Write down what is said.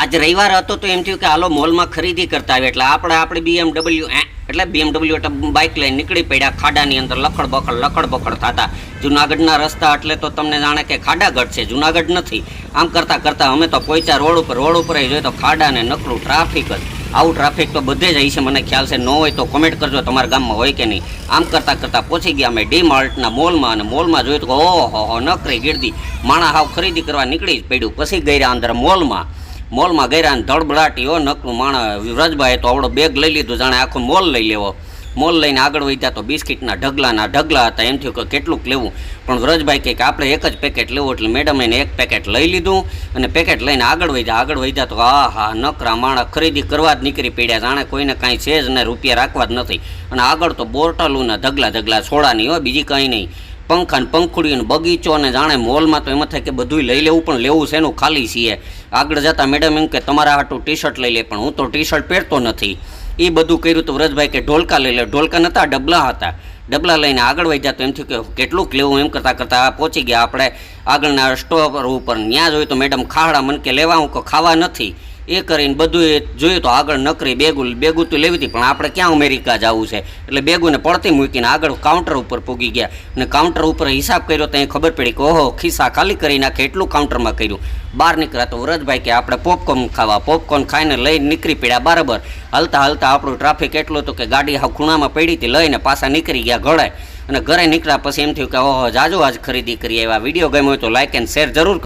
આજ રવિવાર હતો તો એમ થયું કે હાલો મોલમાં ખરીદી કરતા આવે એટલે આપણે આપણે બીએમડબલ્યુ એટલે બીએમડબલ્યુ એટલે બાઇક લઈને નીકળી પડ્યા. ખાડાની અંદર લખડ બખડ લખડ બખડ થતા. જુનાગઢના રસ્તા એટલે તો તમને જાણે કે ખાડાગઢ છે. જુનાગઢ નથી. આમ કરતાં કરતાં અમે તો પહોંચ્યા રોડ ઉપર રોડ ઉપર જોઈએ તો ખાડા ને નકરું ટ્રાફિક જ. આવું ટ્રાફિક તો બધે જ હશે, મને ખ્યાલ છે. ન હોય તો કોમેન્ટ કરજો તમારા ગામમાં હોય કે નહીં. આમ કરતાં કરતાં પહોંચી ગયા અમે ડી માર્ટના મોલમાં અને મોલમાં જોયું તો ઓહો હો નકરી ગીરદી. માણા હાવ ખરીદી કરવા નીકળી જ પડ્યું. પછી ગયા અંદર મોલમાં. મોલમાં ગયા ને ધડબડાટી હો નકરું માણા વ્રજભાઈએ તો આવડો બેગ લઈ લીધું, જાણે આખો મોલ લઈ લેવો. મોલ લઈને આગળ વધ્યા તો બિસ્કિટના ઢગલાના ઢગલા હતા, એમ થયું કે કેટલુંક લેવું. પણ વ્રજભાઈ કહે કે આપણે એક જ પેકેટ લેવું એટલે મેડમ એને એક પેકેટ લઈ લીધું અને પેકેટ લઈને આગળ વધ્યા. આગળ વધ્યા તો આ હા નકરા માણા ખરીદી કરવા જ નીકળી પડ્યા. જાણે કોઈને કાંઈ છે જ ને, રૂપિયા રાખવા જ નથી. અને આગળ તો બોટલોના ઢગલા ઢગલા છોડાની હોય, બીજી કંઈ નહીં. પંખા ને પંખુડી ને બગીચો ને જાણે મોલમાં તો એમાં થાય કે બધું લઈ લેવું, પણ લેવું છે એનું ખાલી છીએ. આગળ જતાં મેડમ એમ કે, તમારા હાટું ટી શર્ટ લઈ લે. પણ હું તો ટી શર્ટ પહેરતો નથી. એ બધું કર્યું તો વ્રજભાઈ કે, ઢોલકા લઈ લે. ઢોલકા નહોતા ડબલા હતા. ડબલા લઈને આગળ વહી જતો એમ થયું કે, કેટલુંક લેવું? એમ કરતાં કરતાં પહોંચી ગયા. આપણે આગળના સ્ટોપ ઉપર ત્યાં જોયું તો મેડમ ખાડા મન કે, લેવા હું કે, ખાવા નથી. એ કરીને બધું એ જોયું તો આગળ નકરી બેગું બેગું તો લેવી હતી, પણ આપણે ક્યાં અમેરિકા જવું છે? એટલે બેગુને પડતી મૂકીને આગળ કાઉન્ટર ઉપર પૂગી ગયા. અને કાઉન્ટર ઉપર હિસાબ કર્યો તો એ ખબર પડી કે, ઓહો, ખિસ્સા ખાલી કરી નાખે, એટલું કાઉન્ટરમાં કર્યું. બહાર નીકળ્યા તો વ્રજભાઈ કે, આપણે પોપકોર્ન ખાવા પોપકોર્ન ખાઈને લઈને નીકળી પડ્યા, બરાબર. હલતા હલતા આપણું ટ્રાફિક એટલું હતું કે ગાડી હાવ ખૂણામાં પડી હતી, લઈને પાછા નીકળી ગયા ઘરે. અને ઘરે નીકળ્યા પછી એમ થયું કે, ઓહો, જાજો આજ ખરીદી કરી આવ્યા. વીડિયો ગમ્યો હોય તો લાઇક એન્ડ શેર જરૂર